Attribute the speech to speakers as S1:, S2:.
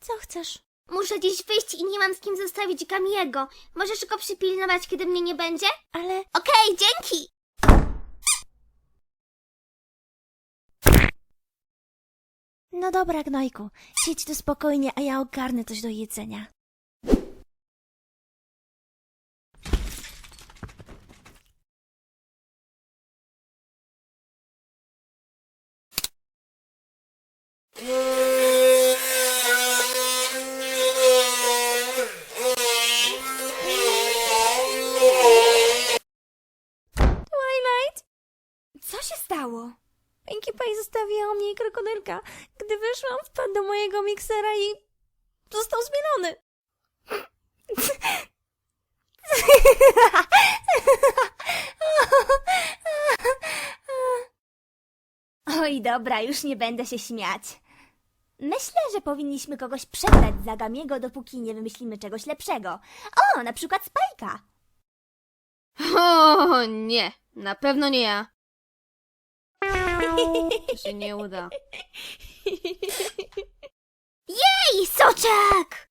S1: Co chcesz?
S2: Muszę dziś wyjść i nie mam z kim zostawić Gamiego. Możesz go przypilnować, kiedy mnie nie będzie?
S1: Ale
S2: Okej, dzięki!
S1: no dobra, gnojku. Siedź tu spokojnie, a ja ogarnę coś do jedzenia. Co się stało? Pinkie Pie zostawiła mnie i krokodylka. Gdy wyszłam, wpadł do mojego miksera i został zmielony. Oj, dobra, już nie będę się śmiać. Myślę, że powinniśmy kogoś przebrać za Gamiego, dopóki nie wymyślimy czegoś lepszego. O, na przykład Spajka.
S3: O nie, na pewno nie ja. To się nie uda.
S2: Ej, soczek!